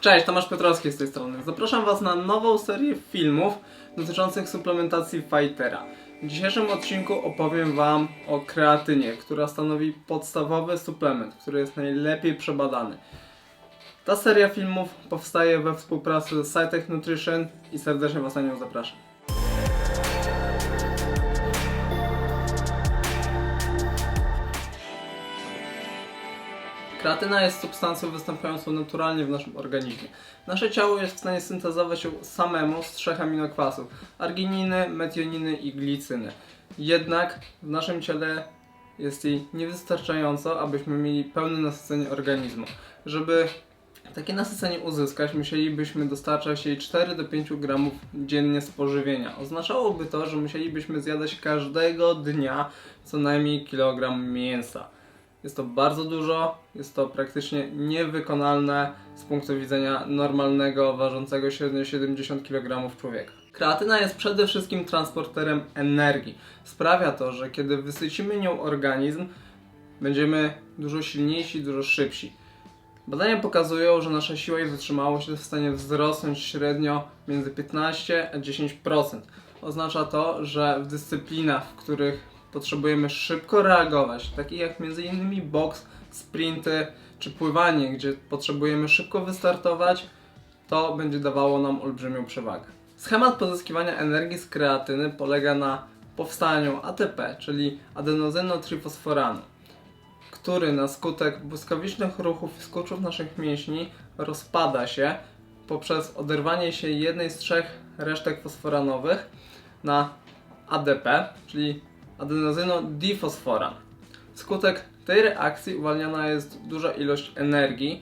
Cześć, Tomasz Piotrowski z tej strony. Zapraszam Was na nową serię filmów dotyczących suplementacji Fightera. W dzisiejszym odcinku opowiem Wam o kreatynie, która stanowi podstawowy suplement, który jest najlepiej przebadany. Ta seria filmów powstaje we współpracy z Cytech Nutrition i serdecznie Was na nią zapraszam. Kreatyna jest substancją występującą naturalnie w naszym organizmie. Nasze ciało jest w stanie syntezować ją samemu z trzech aminokwasów: argininy, metioniny i glicyny. Jednak w naszym ciele jest jej niewystarczająco, abyśmy mieli pełne nasycenie organizmu. Żeby takie nasycenie uzyskać, musielibyśmy dostarczać jej 4 do 5 gramów dziennie z pożywienia. Oznaczałoby to, że musielibyśmy zjadać każdego dnia co najmniej kilogram mięsa. Jest to bardzo dużo, jest to praktycznie niewykonalne z punktu widzenia normalnego, ważącego średnio 70 kg człowieka. Kreatyna jest przede wszystkim transporterem energii. Sprawia to, że kiedy wysycimy nią organizm, będziemy dużo silniejsi, dużo szybsi. Badania pokazują, że nasza siła i wytrzymałość jest w stanie wzrosnąć średnio między 15 a 10%. Oznacza to, że w dyscyplinach, w których potrzebujemy szybko reagować, takich jak m.in. boks, sprinty czy pływanie, gdzie potrzebujemy szybko wystartować, to będzie dawało nam olbrzymią przewagę. Schemat pozyskiwania energii z kreatyny polega na powstaniu ATP, czyli adenozynotrifosforanu, który na skutek błyskawicznych ruchów i skurczów naszych mięśni rozpada się poprzez oderwanie się jednej z trzech resztek fosforanowych na ADP, czyli adenozynodifosforan. Skutek tej reakcji uwalniana jest duża ilość energii.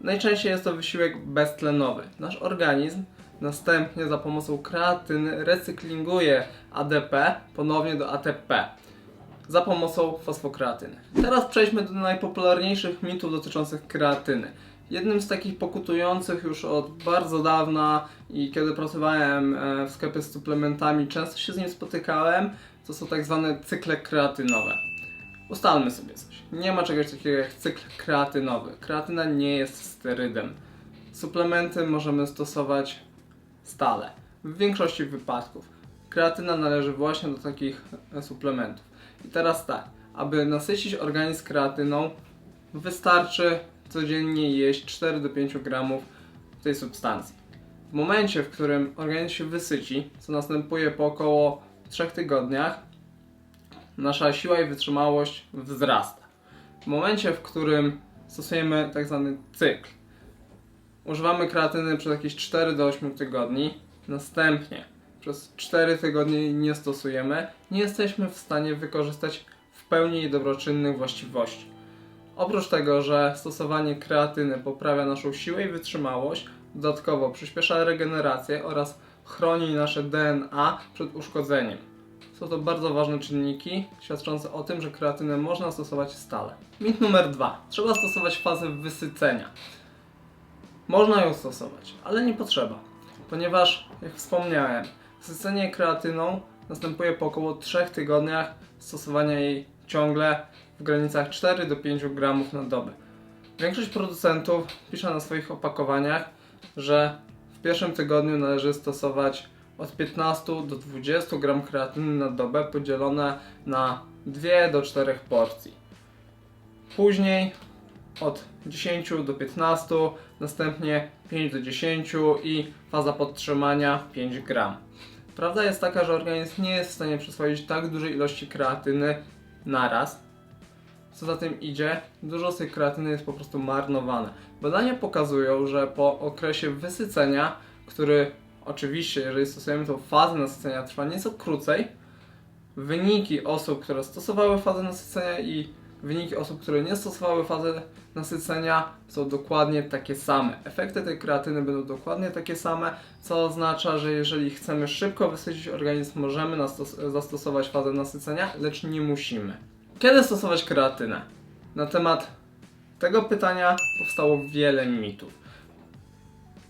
Najczęściej jest to wysiłek beztlenowy. Nasz organizm następnie za pomocą kreatyny recyklinguje ADP ponownie do ATP za pomocą fosfokreatyny. Teraz przejdźmy do najpopularniejszych mitów dotyczących kreatyny. Jednym z takich pokutujących już od bardzo dawna i kiedy pracowałem e, w sklepie z suplementami, często się z nim spotykałem, to są tak zwane cykle kreatynowe. Ustalmy sobie coś. Nie ma czegoś takiego jak cykl kreatynowy. Kreatyna nie jest sterydem. Suplementy możemy stosować stale. W większości wypadków. Kreatyna należy właśnie do takich e, suplementów. I teraz tak, aby nasycić organizm kreatyną, wystarczy codziennie jeść 4 do 5 gramów tej substancji. W momencie, w którym organizm się wysyci, co następuje po około 3 tygodniach, nasza siła i wytrzymałość wzrasta. W momencie, w którym stosujemy tak zwany cykl, używamy kreatyny przez jakieś 4 do 8 tygodni, następnie przez 4 tygodnie nie stosujemy, nie jesteśmy w stanie wykorzystać w pełni jej dobroczynnych właściwości. Oprócz tego, że stosowanie kreatyny poprawia naszą siłę i wytrzymałość, dodatkowo przyspiesza regenerację oraz chroni nasze DNA przed uszkodzeniem. Są to bardzo ważne czynniki świadczące o tym, że kreatynę można stosować stale. Mit numer dwa. Trzeba stosować fazę wysycenia. Można ją stosować, ale nie potrzeba, ponieważ, jak wspomniałem, wysycenie kreatyną następuje po około 3 tygodniach stosowania jej ciągle w granicach 4 do 5 gramów na dobę. Większość producentów pisze na swoich opakowaniach, że w pierwszym tygodniu należy stosować od 15 do 20 gram kreatyny na dobę podzielone na 2 do 4 porcji. Później od 10 do 15, następnie 5 do 10 i faza podtrzymania 5 gram. Prawda jest taka, że organizm nie jest w stanie przyswoić tak dużej ilości kreatyny naraz. Co za tym idzie, dużo z tej kreatyny jest po prostu marnowane. Badania pokazują, że po okresie wysycenia, który oczywiście, jeżeli stosujemy tą fazę nasycenia, trwa nieco krócej, wyniki osób, które stosowały fazę nasycenia i wyniki osób, które nie stosowały fazy nasycenia są dokładnie takie same. Efekty tej kreatyny będą dokładnie takie same, co oznacza, że jeżeli chcemy szybko wysycić organizm, możemy zastosować fazę nasycenia, lecz nie musimy. Kiedy stosować kreatynę? Na temat tego pytania powstało wiele mitów.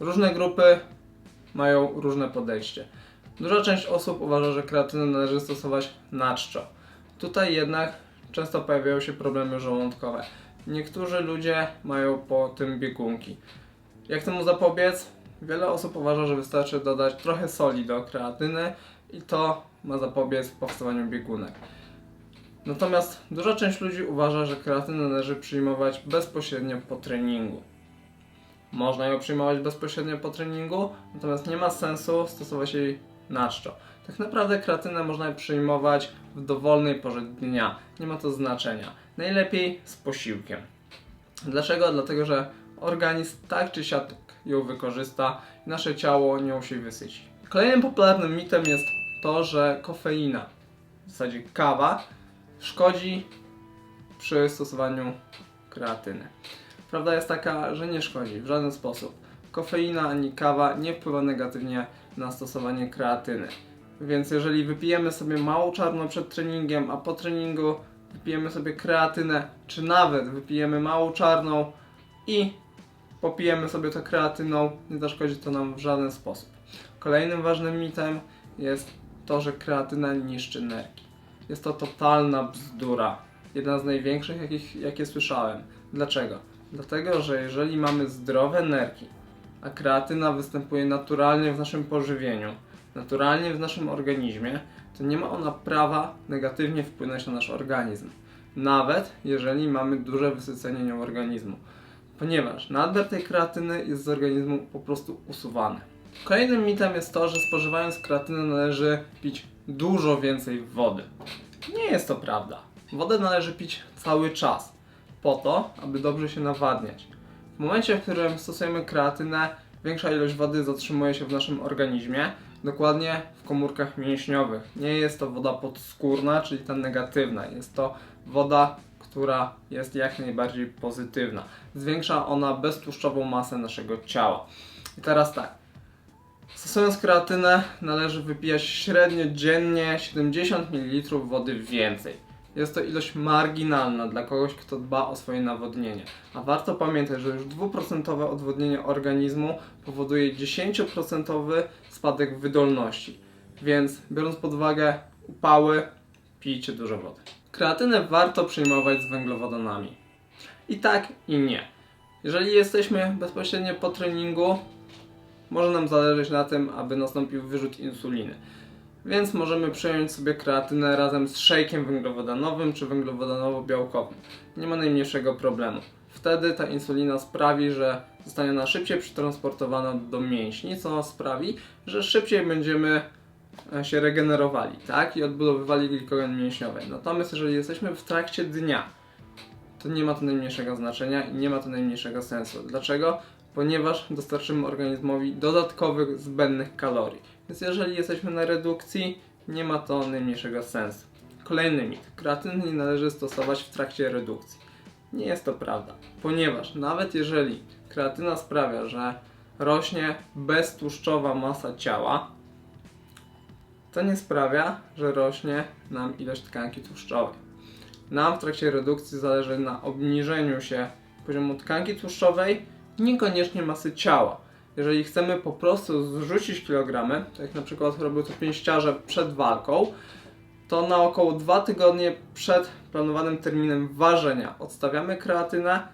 Różne grupy mają różne podejście. Duża część osób uważa, że kreatynę należy stosować na czczo. Tutaj jednak często pojawiają się problemy żołądkowe. Niektórzy ludzie mają po tym biegunki. Jak temu zapobiec? Wiele osób uważa, że wystarczy dodać trochę soli do kreatyny i to ma zapobiec powstawaniu biegunek. Natomiast duża część ludzi uważa, że kreatynę należy przyjmować bezpośrednio po treningu. Można ją przyjmować bezpośrednio po treningu, natomiast nie ma sensu stosować jej na czczo. Tak naprawdę kreatynę można przyjmować w dowolnej porze dnia. Nie ma to znaczenia. Najlepiej z posiłkiem. Dlaczego? Dlatego, że organizm tak czy siak ją wykorzysta i nasze ciało nią się wysyci. Kolejnym popularnym mitem jest to, że kofeina, w zasadzie kawa, szkodzi przy stosowaniu kreatyny. Prawda jest taka, że nie szkodzi w żaden sposób. Kofeina ani kawa nie wpływa negatywnie na stosowanie kreatyny. Więc jeżeli wypijemy sobie małą czarną przed treningiem, a po treningu wypijemy sobie kreatynę, czy nawet wypijemy małą czarną i popijemy sobie to kreatyną, nie zaszkodzi to nam w żaden sposób. Kolejnym ważnym mitem jest to, że kreatyna niszczy nerki. Jest to totalna bzdura. Jedna z największych, jakich, jakie słyszałem. Dlaczego? Dlatego, że jeżeli mamy zdrowe nerki, a kreatyna występuje naturalnie w naszym pożywieniu, naturalnie w naszym organizmie, to nie ma ona prawa negatywnie wpłynąć na nasz organizm. Nawet jeżeli mamy duże wysycenie nią organizmu. Ponieważ nadmiar tej kreatyny jest z organizmu po prostu usuwany. Kolejnym mitem jest to, że spożywając kreatynę należy pić dużo więcej wody. Nie jest to prawda. Wodę należy pić cały czas, po to, aby dobrze się nawadniać. W momencie, w którym stosujemy kreatynę, większa ilość wody zatrzymuje się w naszym organizmie, dokładnie w komórkach mięśniowych. Nie jest to woda podskórna, czyli ta negatywna. Jest to woda, która jest jak najbardziej pozytywna. Zwiększa ona beztłuszczową masę naszego ciała. I teraz tak. Stosując kreatynę, należy wypijać średnio dziennie 70 ml wody więcej. Jest to ilość marginalna dla kogoś, kto dba o swoje nawodnienie. A warto pamiętać, że już 2% odwodnienie organizmu powoduje 10% spadek wydolności. Więc biorąc pod uwagę upały, pijcie dużo wody. Kreatynę warto przyjmować z węglowodanami. I tak, i nie. Jeżeli jesteśmy bezpośrednio po treningu, może nam zależeć na tym, aby nastąpił wyrzut insuliny. Więc możemy przyjąć sobie kreatynę razem z szejkiem węglowodanowym czy węglowodanowo-białkowym. Nie ma najmniejszego problemu. Wtedy ta insulina sprawi, że zostanie ona szybciej przetransportowana do mięśni, co sprawi, że szybciej będziemy e, się regenerowali, tak? I odbudowywali glikogen mięśniowy. Natomiast jeżeli jesteśmy w trakcie dnia, to nie ma to najmniejszego znaczenia i nie ma to najmniejszego sensu. Dlaczego? Ponieważ dostarczymy organizmowi dodatkowych zbędnych kalorii. Więc jeżeli jesteśmy na redukcji, nie ma to najmniejszego sensu. Kolejny mit. Kreatyny nie należy stosować w trakcie redukcji. Nie jest to prawda, ponieważ nawet jeżeli kreatyna sprawia, że rośnie beztłuszczowa masa ciała, to nie sprawia, że rośnie nam ilość tkanki tłuszczowej. Nam w trakcie redukcji zależy na obniżeniu się poziomu tkanki tłuszczowej, niekoniecznie masy ciała. Jeżeli chcemy po prostu zrzucić kilogramy, tak jak na przykład robią to pięściarze przed walką, to na około 2 tygodnie przed planowanym terminem ważenia odstawiamy kreatynę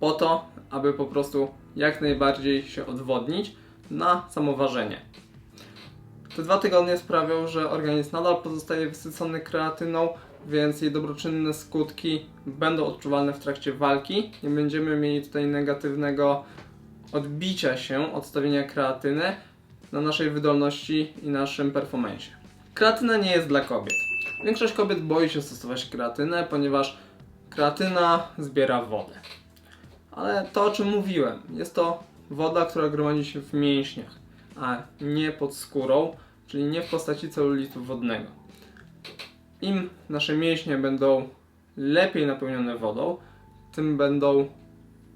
po to, aby po prostu jak najbardziej się odwodnić na samoważenie. Te dwa tygodnie sprawią, że organizm nadal pozostaje wysycony kreatyną, więc jej dobroczynne skutki będą odczuwalne w trakcie walki. Nie będziemy mieli tutaj negatywnego odbicia się odstawienia kreatyny na naszej wydolności i naszym performancie. Kreatyna nie jest dla kobiet. Większość kobiet boi się stosować kreatynę, ponieważ kreatyna zbiera wodę. Ale to o czym mówiłem, jest to woda, która gromadzi się w mięśniach, a nie pod skórą, czyli nie w postaci celulitu wodnego. Im nasze mięśnie będą lepiej napełnione wodą, tym będą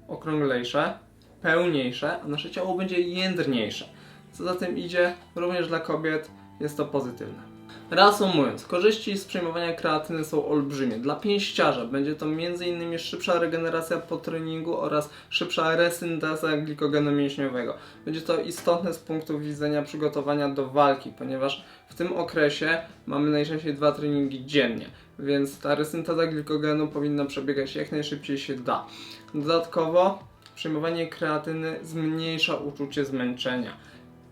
okrąglejsze, pełniejsze, a nasze ciało będzie jędrniejsze. Co za tym idzie, również dla kobiet jest to pozytywne. Reasumując, korzyści z przyjmowania kreatyny są olbrzymie. Dla pięściarza będzie to m.in. szybsza regeneracja po treningu oraz szybsza resynteza glikogenu mięśniowego. Będzie to istotne z punktu widzenia przygotowania do walki, ponieważ w tym okresie mamy najczęściej dwa treningi dziennie, więc ta resynteza glikogenu powinna przebiegać jak najszybciej się da. Dodatkowo przyjmowanie kreatyny zmniejsza uczucie zmęczenia.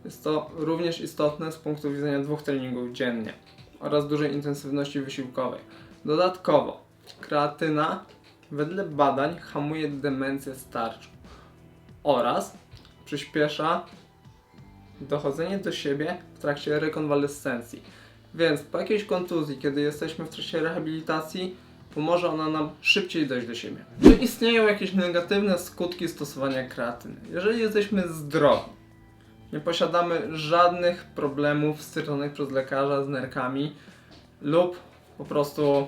Jest to również istotne z punktu widzenia dwóch treningów dziennie oraz dużej intensywności wysiłkowej. Dodatkowo, kreatyna wedle badań hamuje demencję starczą oraz przyspiesza dochodzenie do siebie w trakcie rekonwalescencji. Więc po jakiejś kontuzji, kiedy jesteśmy w trakcie rehabilitacji, pomoże ona nam szybciej dojść do siebie. Czy istnieją jakieś negatywne skutki stosowania kreatyny? Jeżeli jesteśmy zdrowi, nie posiadamy żadnych problemów stwierdzonych przez lekarza z nerkami lub po prostu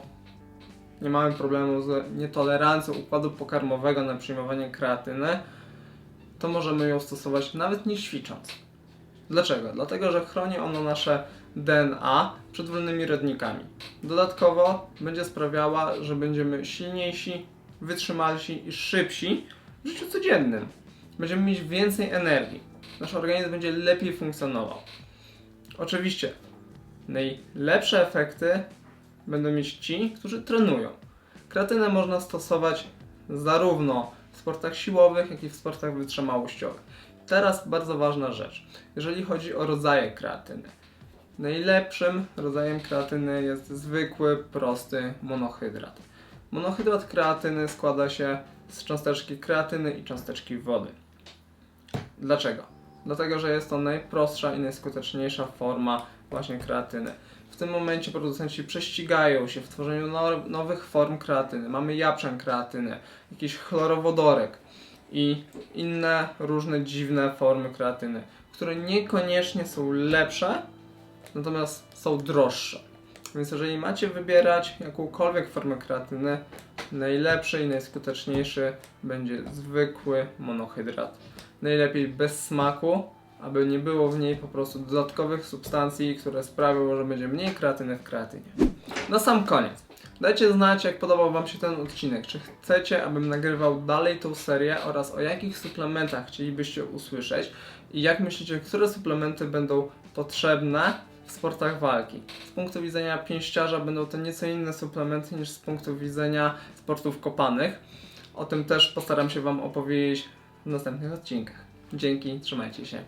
nie mamy problemu z nietolerancją układu pokarmowego na przyjmowanie kreatyny, to możemy ją stosować nawet nie ćwicząc. Dlaczego? Dlatego, że chroni ono nasze DNA przed wolnymi rodnikami. Dodatkowo będzie sprawiała, że będziemy silniejsi, wytrzymalsi i szybsi w życiu codziennym. Będziemy mieć więcej energii. Nasz organizm będzie lepiej funkcjonował. Oczywiście najlepsze efekty będą mieć ci, którzy trenują. Kreatynę można stosować zarówno w sportach siłowych, jak i w sportach wytrzymałościowych. Teraz bardzo ważna rzecz, jeżeli chodzi o rodzaje kreatyny. Najlepszym rodzajem kreatyny jest zwykły, prosty monohydrat. Monohydrat kreatyny składa się z cząsteczki kreatyny i cząsteczki wody. Dlaczego? Dlatego, że jest to najprostsza i najskuteczniejsza forma właśnie kreatyny. W tym momencie producenci prześcigają się w tworzeniu no- nowych form kreatyny. Mamy japrzan kreatyny, jakiś chlorowodorek i inne różne dziwne formy kreatyny, które niekoniecznie są lepsze, natomiast są droższe. Więc jeżeli macie wybierać jakąkolwiek formę kreatyny, najlepszy i najskuteczniejszy będzie zwykły monohydrat. Najlepiej bez smaku, aby nie było w niej po prostu dodatkowych substancji, które sprawią, że będzie mniej kreatyny w kreatynie. Na sam koniec. Dajcie znać, jak podobał Wam się ten odcinek. Czy chcecie, abym nagrywał dalej tą serię oraz o jakich suplementach chcielibyście usłyszeć i jak myślicie, które suplementy będą potrzebne w sportach walki. Z punktu widzenia pięściarza będą to nieco inne suplementy niż z punktu widzenia sportów kopanych. O tym też postaram się Wam opowiedzieć w następnych odcinkach. Dzięki, trzymajcie się.